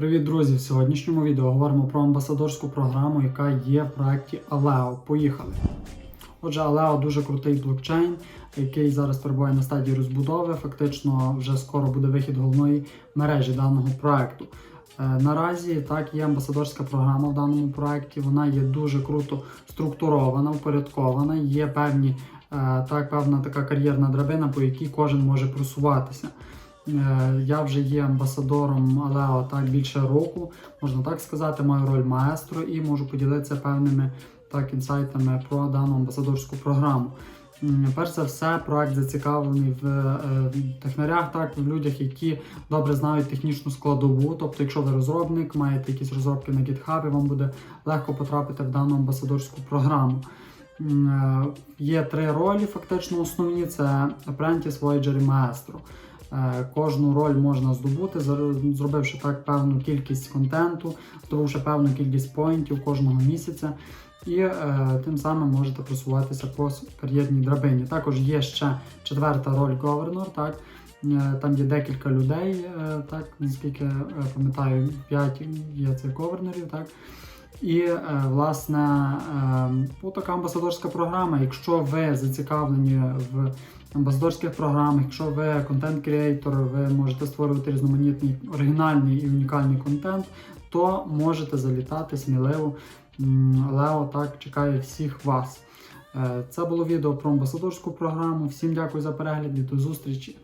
Привіт, друзі! В сьогоднішньому відео говоримо про амбасадорську програму, яка є в проєкті Aleo. Поїхали! Отже, Aleo дуже крутий блокчейн, який зараз перебуває на стадії розбудови. Фактично, вже скоро буде вихід головної мережі даного проекту. Е, Наразі так є амбасадорська програма в даному проєкті. Вона є дуже круто структурована, упорядкована. Є певні е, так, певна така кар'єрна драбина, по якій кожен може просуватися. Е, Я вже є амбасадором Алео так більше року, можна так сказати, маю роль маестро і можу поділитися певними так інсайтами про дану амбасадорську програму. Перш за все, проект зацікавлений в е, технарях, так в людях, які добре знають технічну складову. Тобто, якщо ви розробник, маєте якісь розробки на GitHub, вам буде легко потрапити в дану амбасадорську програму. Е, Є три ролі, фактично основні: це Apprentice, Voyager і Maestro. Е, Кожну роль можна здобути, зробивши так певну кількість контенту, здобувши певну кількість поінтів кожного місяця, і е, тим самим можете просуватися по кар'єрній драбині. Також є ще четверта роль Governor, так. Е, Там є декілька людей, е, так, наскільки е, пам'ятаю, 5 є цих говернерів, так. І е, власне е, така амбасадорська програма. Якщо ви зацікавлені в амбасадорських програмах, якщо ви контент-креатор, ви можете створювати різноманітний оригінальний і унікальний контент, то можете залітати сміливо. Лео так чекає всіх вас. Е, Це було відео про амбасадорську програму. Всім дякую за перегляд і до зустрічі!